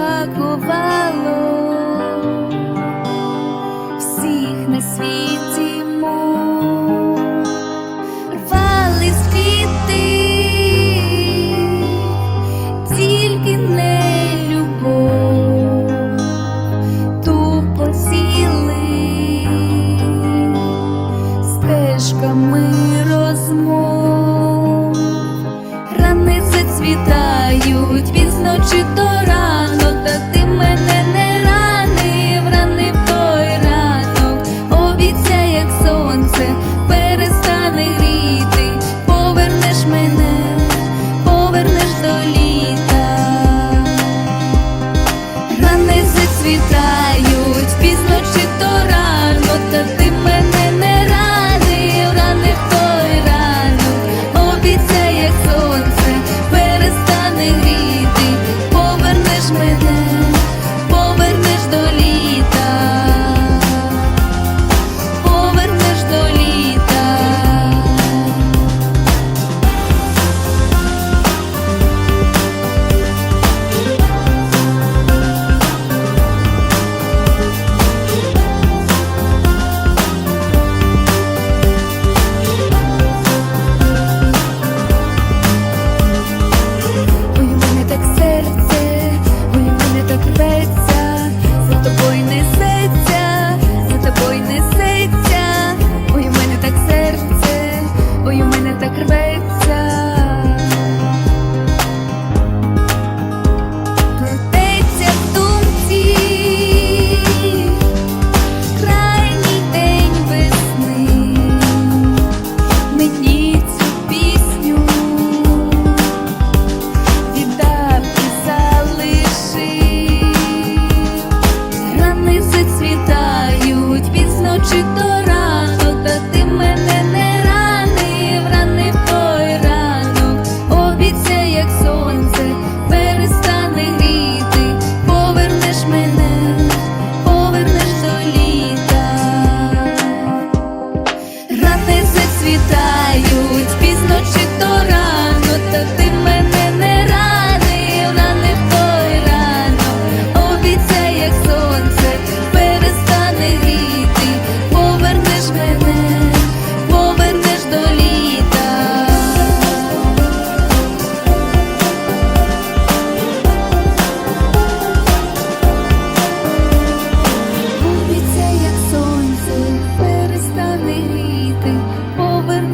бракувало. Всіх на світі мов. Рвали квіти, тільки не любов. Тупо ціли. Стежками. світають. Пізно чи то рано, та ти мене не ранив, ранив той ранок, обіцяй, як сонце перестане гріти, повернеш мене, повернеш до літа, рани зацвітай. within.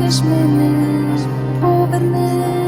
Foolish moments, open.